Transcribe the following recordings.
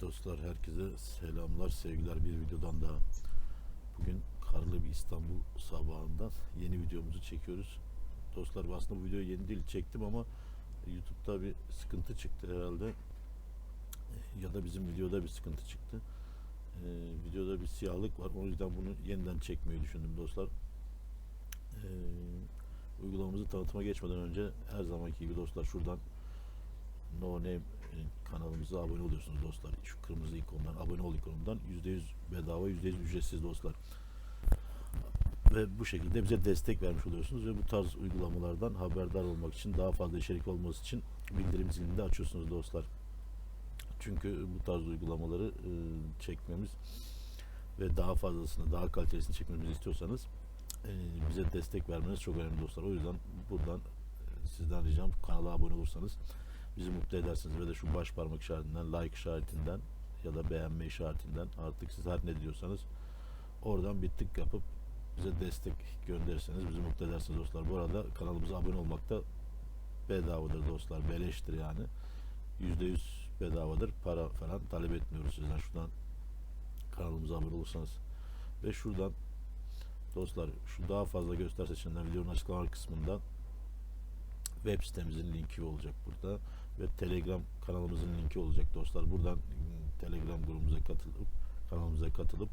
dostlar herkese selamlar sevgiler bir videodan daha. Bugün karlı bir İstanbul sabahından yeni videomuzu çekiyoruz. Dostlar aslında bu videoyu yeni değil çektim ama YouTube'da bir sıkıntı çıktı herhalde. Ya da bizim videoda bir sıkıntı çıktı. Ee, videoda bir siyahlık var. O yüzden bunu yeniden çekmeyi düşündüm dostlar. Ee, uygulamamızı tanıtıma geçmeden önce her zamanki gibi dostlar şuradan No Name kanalımıza abone oluyorsunuz dostlar. Şu kırmızı ikondan abone ol ikonundan %100 bedava %100 ücretsiz dostlar. Ve bu şekilde bize destek vermiş oluyorsunuz ve bu tarz uygulamalardan haberdar olmak için daha fazla içerik olması için bildirim zilini de açıyorsunuz dostlar. Çünkü bu tarz uygulamaları çekmemiz ve daha fazlasını, daha kalitesini çekmemizi istiyorsanız bize destek vermeniz çok önemli dostlar. O yüzden buradan sizden ricam kanala abone olursanız bizi mutlu edersiniz ve de şu baş parmak işaretinden, like işaretinden ya da beğenme işaretinden artık siz her ne diyorsanız oradan bir tık yapıp bize destek gönderirseniz bizi mutlu edersiniz dostlar. Bu arada kanalımıza abone olmak da bedavadır dostlar. Beleştir yani. %100 bedavadır. Para falan talep etmiyoruz sizden. Şuradan kanalımıza abone olursanız. Ve şuradan dostlar şu daha fazla göster seçeneğinden videonun açıklama kısmından web sitemizin linki olacak burada ve Telegram kanalımızın linki olacak dostlar. Buradan Telegram grubumuza katılıp kanalımıza katılıp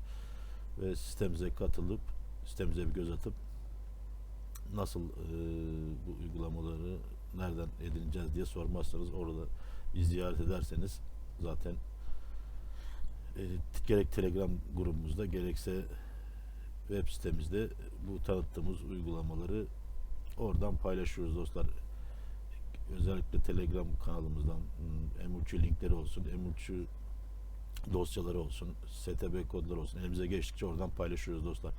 ve sistemimize katılıp sistemimize bir göz atıp nasıl e, bu uygulamaları nereden edineceğiz diye sormazsanız orada bir ziyaret ederseniz zaten e, gerek Telegram grubumuzda gerekse web sitemizde bu tanıttığımız uygulamaları oradan paylaşıyoruz dostlar özellikle Telegram kanalımızdan hmm, emulçu linkleri olsun, emulçu dosyaları olsun, STB kodları olsun. Elimize geçtikçe oradan paylaşıyoruz dostlar.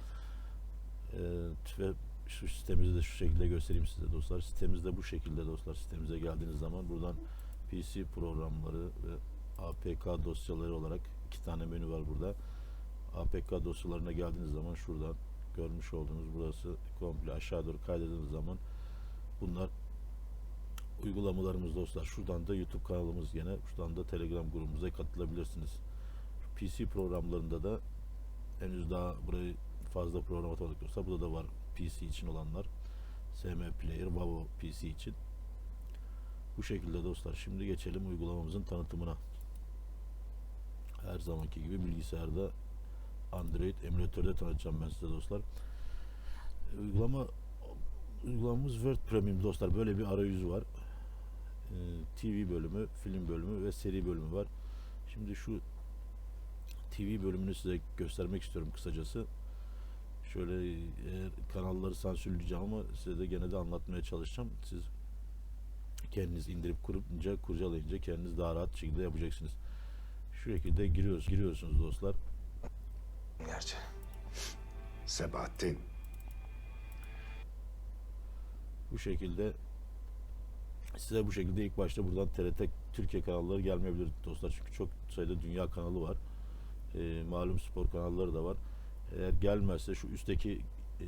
Ee, ve şu sitemizi de şu şekilde göstereyim size dostlar. Sitemiz de bu şekilde dostlar. Sitemize geldiğiniz zaman buradan PC programları ve APK dosyaları olarak iki tane menü var burada. APK dosyalarına geldiğiniz zaman şuradan görmüş olduğunuz burası komple aşağı doğru kaydırdığınız zaman bunlar uygulamalarımız dostlar. Şuradan da YouTube kanalımız gene. Şuradan da Telegram grubumuza katılabilirsiniz. PC programlarında da henüz daha burayı fazla program atamadık dostlar. Burada da var PC için olanlar. SM Player, Vavo PC için. Bu şekilde dostlar. Şimdi geçelim uygulamamızın tanıtımına. Her zamanki gibi bilgisayarda Android emülatörde tanıtacağım ben size dostlar. Uygulama uygulamamız Word Premium dostlar. Böyle bir arayüzü var. Ee, TV bölümü, film bölümü ve seri bölümü var. Şimdi şu TV bölümünü size göstermek istiyorum kısacası. Şöyle eğer kanalları sansürleyeceğim ama size de gene de anlatmaya çalışacağım. Siz kendiniz indirip kurunca, kurcalayınca kendiniz daha rahat şekilde yapacaksınız. Şu şekilde giriyoruz, giriyorsunuz dostlar. Gerçi. Sebahattin. Bu şekilde size bu şekilde ilk başta buradan TRT Türkiye kanalları gelmeyebilir dostlar. Çünkü çok sayıda dünya kanalı var. Ee, malum spor kanalları da var. Eğer gelmezse şu üstteki e,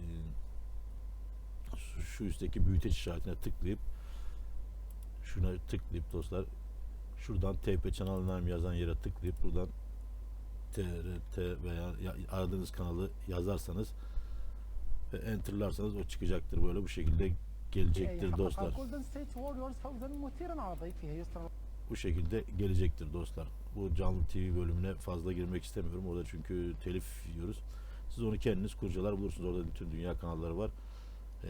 şu- üstteki büyüteç işaretine tıklayıp şuna tıklayıp dostlar şuradan TP Name yazan yere tıklayıp buradan TRT veya ya- aradığınız kanalı yazarsanız ve enterlarsanız o çıkacaktır böyle bu şekilde gelecektir dostlar. Bu şekilde gelecektir dostlar. Bu canlı TV bölümüne fazla girmek istemiyorum. Orada çünkü telif yiyoruz. Siz onu kendiniz kurcalar bulursunuz. Orada bütün dünya kanalları var. Ee,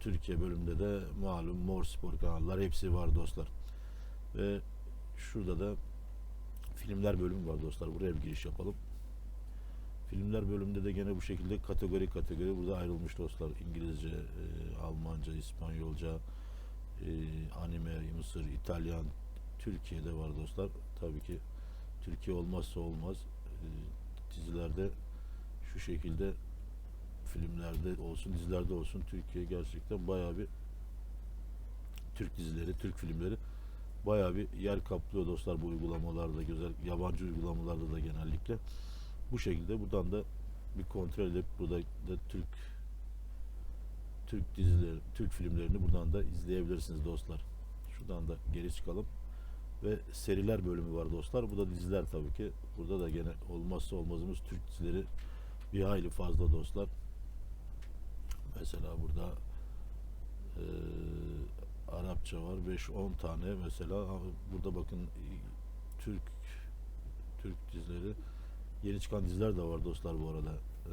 Türkiye bölümünde de malum Mor Spor kanallar hepsi var dostlar. Ve şurada da filmler bölümü var dostlar. Buraya bir giriş yapalım. Filmler bölümünde de gene bu şekilde kategori kategori burada ayrılmış dostlar. İngilizce, e, Almanca, İspanyolca, e, anime, Mısır, İtalyan, Türkiye'de var dostlar. Tabii ki Türkiye olmazsa olmaz. E, dizilerde şu şekilde filmlerde olsun, dizilerde olsun Türkiye gerçekten bayağı bir Türk dizileri, Türk filmleri bayağı bir yer kaplıyor dostlar bu uygulamalarda, güzel yabancı uygulamalarda da genellikle. Bu şekilde buradan da bir kontrol edip burada da Türk Türk dizileri, Türk filmlerini buradan da izleyebilirsiniz dostlar. Şuradan da geri çıkalım ve seriler bölümü var dostlar. Bu da diziler tabii ki. Burada da gene olmazsa olmazımız Türk dizileri bir hayli fazla dostlar. Mesela burada eee, Arapça var 5-10 tane mesela burada bakın e, Türk Türk dizileri yeni çıkan diziler de var dostlar bu arada. Eee,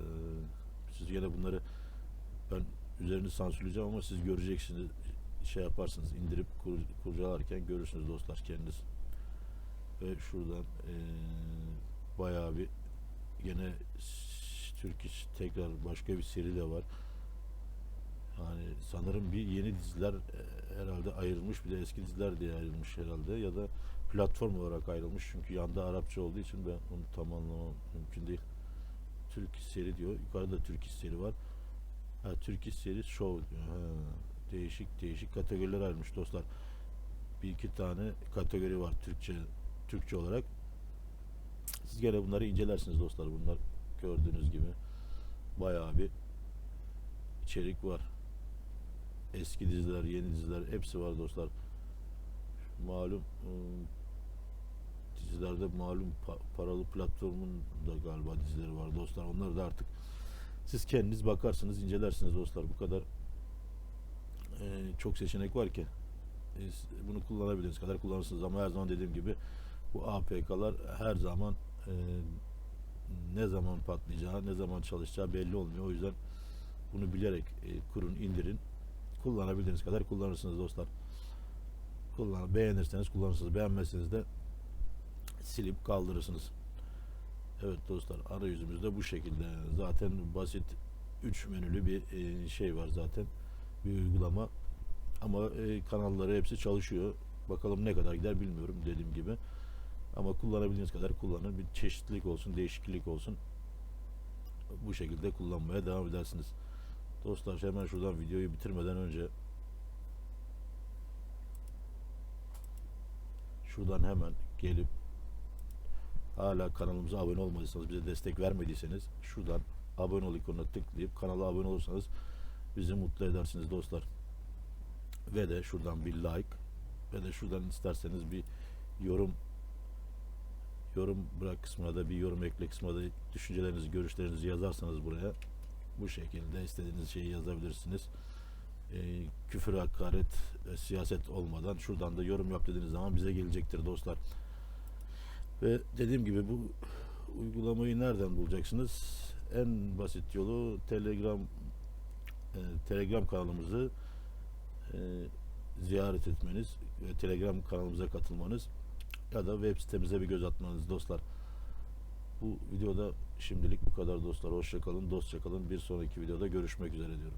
siz yine bunları ben üzerini sansürleyeceğim ama siz göreceksiniz şey yaparsınız indirip kur, kurcalarken görürsünüz dostlar kendiniz. Ve şuradan eee bayağı bir s- Türk iş tekrar başka bir seri de var. Yani sanırım bir yeni diziler e, herhalde ayrılmış bir de eski diziler diye ayrılmış herhalde ya da platform olarak ayrılmış çünkü yanda Arapça olduğu için ben onu tam anlamam mümkün değil. Türk iş seri diyor. Yukarıda Türk iş seri var. Ha, Türk iş seri show diyor. Ha, değişik değişik kategoriler ayrılmış dostlar. Bir iki tane kategori var Türkçe Türkçe olarak. Siz gene bunları incelersiniz dostlar. Bunlar gördüğünüz gibi bayağı bir içerik var. Eski diziler, yeni diziler hepsi var dostlar. Malum ıı, dizilerde malum pa- paralı platformun da galiba dizileri var dostlar. Onları da artık siz kendiniz bakarsınız, incelersiniz dostlar. Bu kadar eee, çok seçenek var ki e, bunu kullanabildiğiniz kadar kullanırsınız ama her zaman dediğim gibi bu APK'lar her zaman eee, ne zaman patlayacağı, ne zaman çalışacağı belli olmuyor. O yüzden bunu bilerek e, kurun, indirin. Kullanabildiğiniz kadar kullanırsınız dostlar. Kullan, beğenirseniz kullanırsınız, beğenmezseniz de silip kaldırırsınız. Evet dostlar, arayüzümüz de bu şekilde. Zaten basit 3 menülü bir e, şey var zaten. Bir uygulama. Ama e, kanalları hepsi çalışıyor. Bakalım ne kadar gider bilmiyorum dediğim gibi. Ama kullanabildiğiniz kadar kullanın. Bir çeşitlilik olsun, değişiklik olsun. Bu şekilde kullanmaya devam edersiniz. Dostlar hemen şuradan videoyu bitirmeden önce şuradan hemen gelip hala kanalımıza abone olmadıysanız, bize destek vermediyseniz şuradan abone ol ikonuna tıklayıp kanala abone olursanız bizi mutlu edersiniz dostlar. Ve de şuradan bir like ve de şuradan isterseniz bir yorum yorum bırak kısmına da bir yorum ekle kısmına da düşüncelerinizi, görüşlerinizi yazarsanız buraya bu şekilde istediğiniz şeyi yazabilirsiniz. Ee, küfür, hakaret, e, siyaset olmadan şuradan da yorum yap dediğiniz zaman bize gelecektir dostlar. Ve dediğim gibi bu uygulamayı nereden bulacaksınız? En basit yolu Telegram e, Telegram kanalımızı e, ziyaret etmeniz ve Telegram kanalımıza katılmanız ya da web sitemize bir göz atmanız dostlar. Bu videoda şimdilik bu kadar dostlar. Hoşça kalın, dostça kalın. Bir sonraki videoda görüşmek üzere diyorum.